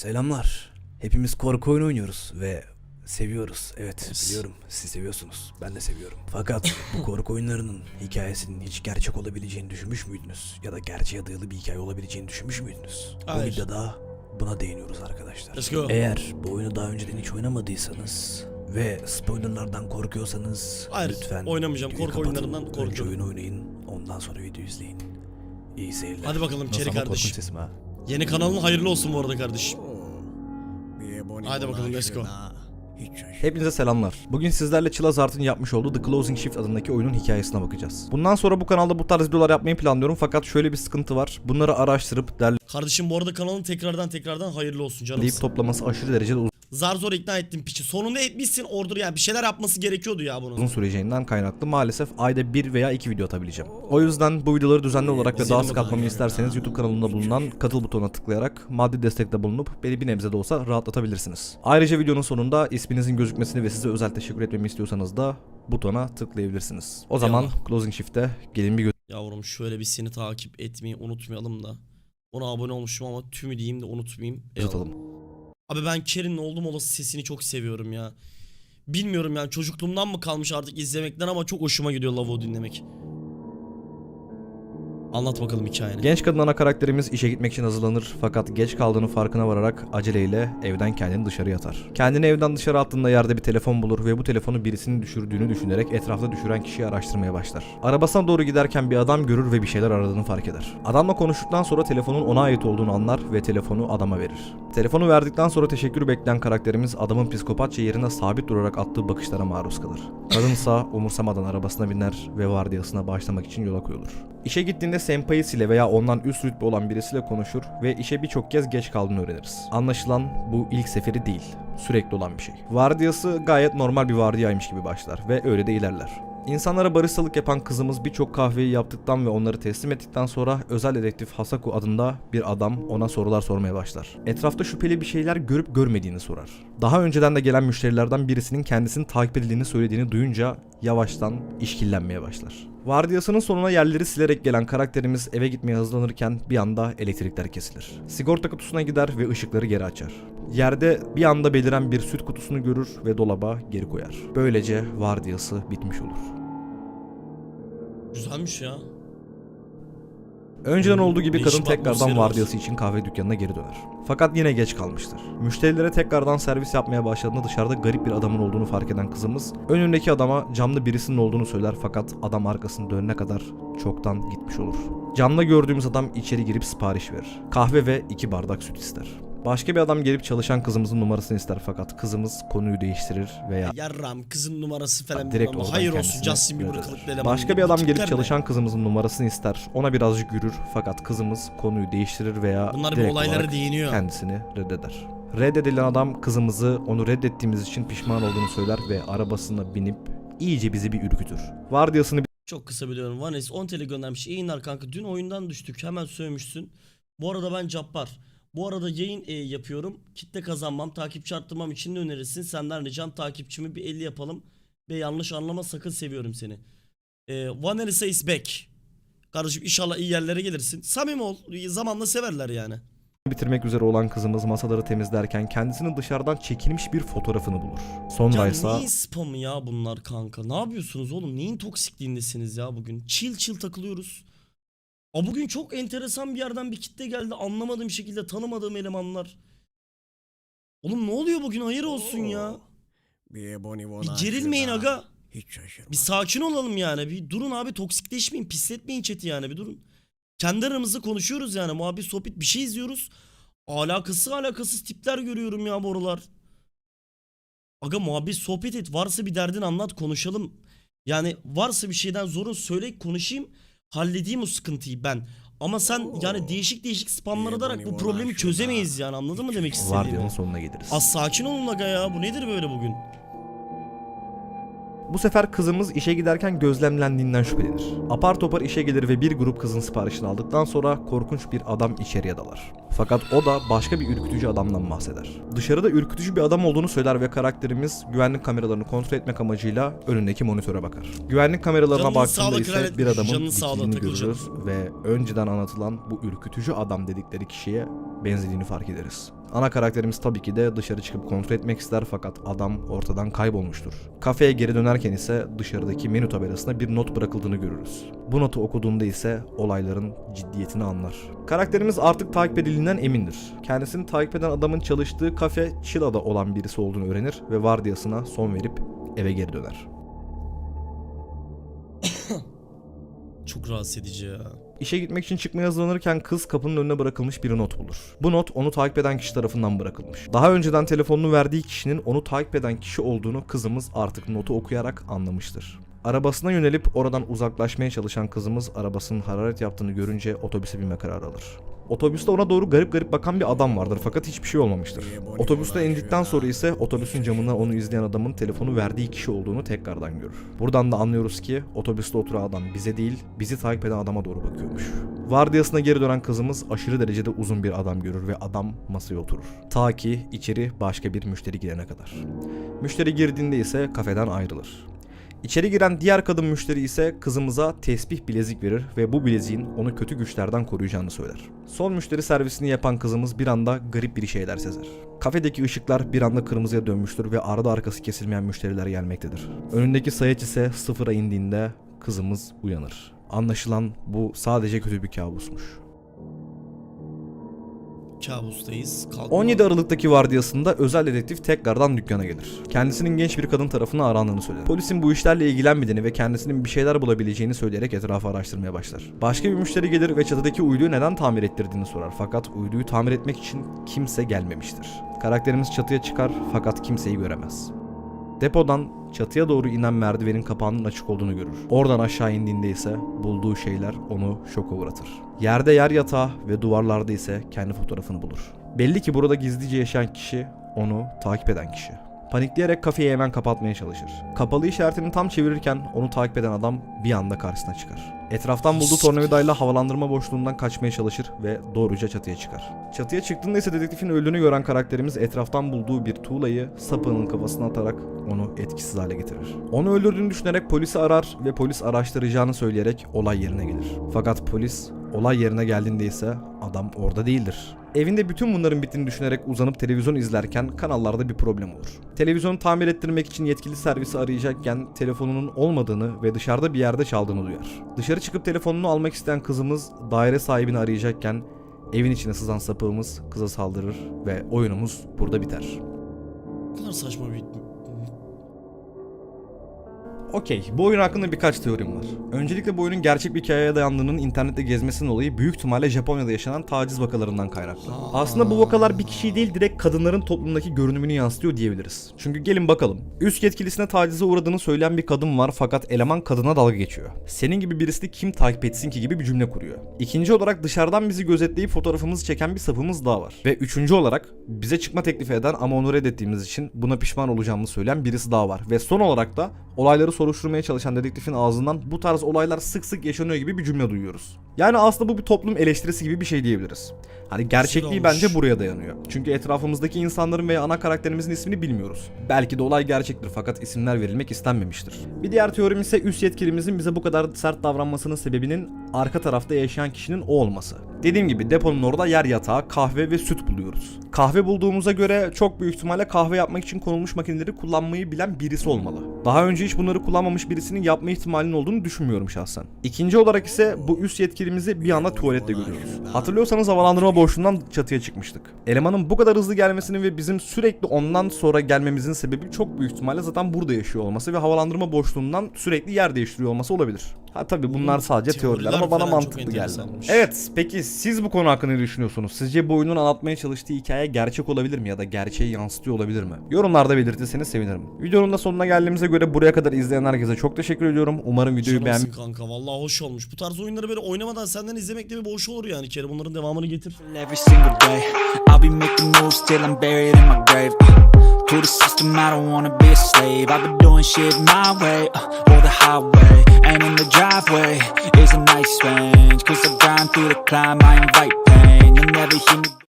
Selamlar. Hepimiz korku oyunu oynuyoruz ve seviyoruz. Evet biliyorum siz seviyorsunuz. Ben de seviyorum. Fakat bu korku oyunlarının hikayesinin hiç gerçek olabileceğini düşünmüş müydünüz? Ya da gerçeğe dayalı bir hikaye olabileceğini düşünmüş müydünüz? Bu Hayır. videoda buna değiniyoruz arkadaşlar. Let's go. Eğer bu oyunu daha önceden hiç oynamadıysanız ve spoilerlardan korkuyorsanız Hayır, lütfen oynamayacağım. Korku kapatın. oyunlarından Önce korkuyorum. oyunu oynayın ondan sonra video izleyin. İyi seyirler. Hadi bakalım Çeri kardeş. sesim ha? Yeni kanalın hayırlı olsun bu arada kardeş. Hadi bakalım, let's go. Hepinize selamlar. Bugün sizlerle Chillaz Art'ın yapmış olduğu The Closing Shift adındaki oyunun hikayesine bakacağız. Bundan sonra bu kanalda bu tarz videolar yapmayı planlıyorum fakat şöyle bir sıkıntı var. Bunları araştırıp Kardeşim bu arada kanalın tekrardan tekrardan hayırlı olsun canım. derleyip toplaması aşırı derecede Zar zor ikna ettim piçi. Sonunda etmişsin order yani bir şeyler yapması gerekiyordu ya bunun. uzun süreceğinden kaynaklı maalesef ayda bir veya iki video atabileceğim. O yüzden bu videoları düzenli olarak ve daha sık atmamı isterseniz YouTube kanalımda bulunan katıl butonuna tıklayarak maddi destekte bulunup beni bir nebze de olsa rahatlatabilirsiniz. Ayrıca videonun sonunda isminizin gözükmesini ve size özel teşekkür etmemi istiyorsanız da butona tıklayabilirsiniz. O zaman Eyvallah. Closing Shift'e gelin bir Yavrum şöyle bir seni takip etmeyi unutmayalım da. Ona abone olmuşum ama tümü diyeyim de unutmayayım. Eyvallah. atalım. Abi ben Kerin'in oldum olası sesini çok seviyorum ya. Bilmiyorum yani çocukluğumdan mı kalmış artık izlemekten ama çok hoşuma gidiyor Lavo dinlemek. Anlat bakalım hikayeni. Genç kadın ana karakterimiz işe gitmek için hazırlanır fakat geç kaldığını farkına vararak aceleyle evden kendini dışarı atar. Kendini evden dışarı attığında yerde bir telefon bulur ve bu telefonu birisinin düşürdüğünü düşünerek etrafta düşüren kişiyi araştırmaya başlar. Arabasına doğru giderken bir adam görür ve bir şeyler aradığını fark eder. Adamla konuştuktan sonra telefonun ona ait olduğunu anlar ve telefonu adama verir. Telefonu verdikten sonra teşekkür bekleyen karakterimiz adamın psikopatça yerine sabit durarak attığı bakışlara maruz kalır. Kadınsa umursamadan arabasına biner ve vardiyasına başlamak için yola koyulur. İşe gittiğinde sempayisiyle veya ondan üst rütbe olan birisiyle konuşur ve işe birçok kez geç kaldığını öğreniriz. Anlaşılan bu ilk seferi değil, sürekli olan bir şey. Vardiyası gayet normal bir vardiyaymış gibi başlar ve öyle de ilerler. İnsanlara baristalık yapan kızımız birçok kahveyi yaptıktan ve onları teslim ettikten sonra özel dedektif Hasaku adında bir adam ona sorular sormaya başlar. Etrafta şüpheli bir şeyler görüp görmediğini sorar. Daha önceden de gelen müşterilerden birisinin kendisini takip edildiğini söylediğini duyunca yavaştan işkillenmeye başlar. Vardiyasının sonuna yerleri silerek gelen karakterimiz eve gitmeye hızlanırken bir anda elektrikler kesilir. Sigorta kutusuna gider ve ışıkları geri açar. Yerde bir anda beliren bir süt kutusunu görür ve dolaba geri koyar. Böylece vardiyası bitmiş olur. Güzelmiş ya. Önceden olduğu gibi kadın tekrardan var. vardiyası için kahve dükkanına geri döner. Fakat yine geç kalmıştır. Müşterilere tekrardan servis yapmaya başladığında dışarıda garip bir adamın olduğunu fark eden kızımız önündeki adama camda birisinin olduğunu söyler fakat adam arkasını dönene kadar çoktan gitmiş olur. Camda gördüğümüz adam içeri girip sipariş verir. Kahve ve iki bardak süt ister. Başka bir adam gelip çalışan kızımızın numarasını ister fakat kızımız konuyu değiştirir veya Yarram kızın numarası falan direkt oradan hayır olsun Justin Bieber kılıklı eleman Başka bir adam Tipler gelip ne? çalışan kızımızın numarasını ister. Ona birazcık yürür fakat kızımız konuyu değiştirir veya Bunlar bir direkt olaylara olarak değiniyor. kendisini reddeder. Reddedilen adam kızımızı onu reddettiğimiz için pişman olduğunu söyler ve arabasına binip iyice bizi bir ürkütür. Vardiyasını Çok kısa biliyorum. Vanes 10 TL göndermiş. İyi yayınlar kanka. Dün oyundan düştük. Hemen sövmüşsün. Bu arada ben Cappar. Bu arada yayın e, yapıyorum. Kitle kazanmam, takipçi arttırmam için ne önerirsin? Senden ricam takipçimi bir 50 yapalım. Ve yanlış anlama sakın seviyorum seni. E, Vanessa is back. Kardeşim inşallah iyi yerlere gelirsin. Samimi ol. Zamanla severler yani. bitirmek üzere olan kızımız masaları temizlerken kendisinin dışarıdan çekilmiş bir fotoğrafını bulur. Sonra Ya ise neyin spamı ya bunlar kanka? Ne yapıyorsunuz oğlum? Neyin toksikliğindesiniz ya bugün? Chill chill takılıyoruz. A bugün çok enteresan bir yerden bir kitle geldi. Anlamadığım şekilde tanımadığım elemanlar. Oğlum ne oluyor bugün? Hayır olsun ya. Bir gerilmeyin aga. Hiç şaşırma. Bir sakin olalım yani. Bir durun abi toksikleşmeyin. Pisletmeyin chat'i yani. Bir durun. Kendi aramızda konuşuyoruz yani. Muhabbet sohbet bir şey izliyoruz. Alakası alakasız tipler görüyorum ya bu aralar. Aga muhabbet sohbet et. Varsa bir derdin anlat konuşalım. Yani varsa bir şeyden zorun söyle konuşayım. Halledeyim o sıkıntıyı ben. Ama sen yani değişik değişik spamlar atarak bu problemi çözemeyiz yani anladın mı demek vardiyanın istediğimi? sonuna geliriz. Az sakin olun aga ya. Bu nedir böyle bugün? Bu sefer kızımız işe giderken gözlemlendiğinden şüphelenir. Apar topar işe gelir ve bir grup kızın siparişini aldıktan sonra korkunç bir adam içeriye dalar. Fakat o da başka bir ürkütücü adamdan bahseder. Dışarıda ürkütücü bir adam olduğunu söyler ve karakterimiz güvenlik kameralarını kontrol etmek amacıyla önündeki monitöre bakar. Güvenlik kameralarına Canının baktığında ise bir adamın takılacak. görürüz ve önceden anlatılan bu ürkütücü adam dedikleri kişiye benzediğini fark ederiz. Ana karakterimiz tabii ki de dışarı çıkıp kontrol etmek ister fakat adam ortadan kaybolmuştur. Kafeye geri dönerken ise dışarıdaki menü tabelasına bir not bırakıldığını görürüz. Bu notu okuduğunda ise olayların ciddiyetini anlar. Karakterimiz artık takip edildiğinden emindir. Kendisini takip eden adamın çalıştığı kafe Chila'da olan birisi olduğunu öğrenir ve vardiyasına son verip eve geri döner. Çok rahatsız edici ya. İşe gitmek için çıkmaya hazırlanırken kız kapının önüne bırakılmış bir not bulur. Bu not onu takip eden kişi tarafından bırakılmış. Daha önceden telefonunu verdiği kişinin onu takip eden kişi olduğunu kızımız artık notu okuyarak anlamıştır. Arabasına yönelip oradan uzaklaşmaya çalışan kızımız arabasının hararet yaptığını görünce otobüse binme kararı alır. Otobüste ona doğru garip garip bakan bir adam vardır fakat hiçbir şey olmamıştır. Otobüsten indikten sonra ise otobüsün camından onu izleyen adamın telefonu verdiği kişi olduğunu tekrardan görür. Buradan da anlıyoruz ki otobüste oturan adam bize değil, bizi takip eden adama doğru bakıyormuş. Vardiyasına geri dönen kızımız aşırı derecede uzun bir adam görür ve adam masaya oturur. Ta ki içeri başka bir müşteri girene kadar. Müşteri girdiğinde ise kafeden ayrılır. İçeri giren diğer kadın müşteri ise kızımıza tesbih bilezik verir ve bu bileziğin onu kötü güçlerden koruyacağını söyler. Son müşteri servisini yapan kızımız bir anda garip bir şeyler sezer. Kafedeki ışıklar bir anda kırmızıya dönmüştür ve arada arkası kesilmeyen müşteriler gelmektedir. Önündeki sayaç ise sıfıra indiğinde kızımız uyanır. Anlaşılan bu sadece kötü bir kabusmuş. Kabustayız. Kalkma. 17 Aralık'taki vardiyasında özel dedektif tekrardan dükkana gelir. Kendisinin genç bir kadın tarafından arandığını söyler. Polisin bu işlerle ilgilenmediğini ve kendisinin bir şeyler bulabileceğini söyleyerek etrafı araştırmaya başlar. Başka bir müşteri gelir ve çatıdaki uyduyu neden tamir ettirdiğini sorar. Fakat uyduyu tamir etmek için kimse gelmemiştir. Karakterimiz çatıya çıkar fakat kimseyi göremez. Depodan çatıya doğru inen merdivenin kapağının açık olduğunu görür. Oradan aşağı indiğinde ise bulduğu şeyler onu şoka uğratır. Yerde yer yatağı ve duvarlarda ise kendi fotoğrafını bulur. Belli ki burada gizlice yaşayan kişi onu takip eden kişi. Panikleyerek kafeyi hemen kapatmaya çalışır. Kapalı işaretini tam çevirirken onu takip eden adam bir anda karşısına çıkar. Etraftan bulduğu tornavidayla havalandırma boşluğundan kaçmaya çalışır ve doğruca çatıya çıkar. Çatıya çıktığında ise dedektifin öldüğünü gören karakterimiz etraftan bulduğu bir tuğlayı sapığının kafasına atarak onu etkisiz hale getirir. Onu öldürdüğünü düşünerek polisi arar ve polis araştıracağını söyleyerek olay yerine gelir. Fakat polis olay yerine geldiğinde ise adam orada değildir. Evinde bütün bunların bittiğini düşünerek uzanıp televizyon izlerken kanallarda bir problem olur. Televizyonu tamir ettirmek için yetkili servisi arayacakken telefonunun olmadığını ve dışarıda bir yerde çaldığını duyar. Dışarı çıkıp telefonunu almak isteyen kızımız daire sahibini arayacakken evin içine sızan sapığımız kıza saldırır ve oyunumuz burada biter. Ne kadar saçma bir... Okey, bu oyun hakkında birkaç teorim var. Öncelikle bu oyunun gerçek bir hikayeye dayandığının internette gezmesinin olayı büyük ihtimalle Japonya'da yaşanan taciz vakalarından kaynaklı. Aslında bu vakalar bir kişiyi değil direkt kadınların toplumdaki görünümünü yansıtıyor diyebiliriz. Çünkü gelin bakalım. Üst yetkilisine tacize uğradığını söyleyen bir kadın var fakat eleman kadına dalga geçiyor. Senin gibi birisini kim takip etsin ki gibi bir cümle kuruyor. İkinci olarak dışarıdan bizi gözetleyip fotoğrafımızı çeken bir sapımız daha var. Ve üçüncü olarak bize çıkma teklifi eden ama onu reddettiğimiz için buna pişman olacağımızı söyleyen birisi daha var. Ve son olarak da olayları soruşturmaya çalışan dedektifin ağzından bu tarz olaylar sık sık yaşanıyor gibi bir cümle duyuyoruz. Yani aslında bu bir toplum eleştirisi gibi bir şey diyebiliriz. Hani gerçekliği bence buraya dayanıyor. Çünkü etrafımızdaki insanların veya ana karakterimizin ismini bilmiyoruz. Belki de olay gerçektir fakat isimler verilmek istenmemiştir. Bir diğer teorim ise üst yetkilimizin bize bu kadar sert davranmasının sebebinin arka tarafta yaşayan kişinin o olması. Dediğim gibi deponun orada yer yatağı, kahve ve süt buluyoruz. Kahve bulduğumuza göre çok büyük ihtimalle kahve yapmak için konulmuş makineleri kullanmayı bilen birisi olmalı. Daha önce hiç bunları kullanmamış birisinin yapma ihtimalinin olduğunu düşünmüyorum şahsen. İkinci olarak ise bu üst yetkilimizi bir anda tuvalette görüyoruz. Hatırlıyorsanız havalandırma boşluğundan çatıya çıkmıştık. Elemanın bu kadar hızlı gelmesinin ve bizim sürekli ondan sonra gelmemizin sebebi çok büyük ihtimalle zaten burada yaşıyor olması ve havalandırma boşluğundan sürekli yer değiştiriyor olması olabilir. Ha tabi bunlar sadece teoriler ama bana mantıklı geldi. Evet peki siz bu konu hakkında ne düşünüyorsunuz? Sizce bu oyunun anlatmaya çalıştığı hikaye gerçek olabilir mi ya da gerçeği yansıtıyor olabilir mi? Yorumlarda belirtirseniz sevinirim. Videonun da sonuna geldiğimize göre buraya kadar izleyen herkese çok teşekkür ediyorum. Umarım videoyu beğen kanka vallahi hoş olmuş. Bu tarz oyunları böyle oynamadan senden izlemek de bir boş olur yani. Kere bunların devamını getir. Grave. Uh, to the system, I don't wanna be a slave. I've been doing shit my way, uh, or the highway. And in the driveway is a nice range. Cause I grind through the climb, I invite pain. You'll never hear me.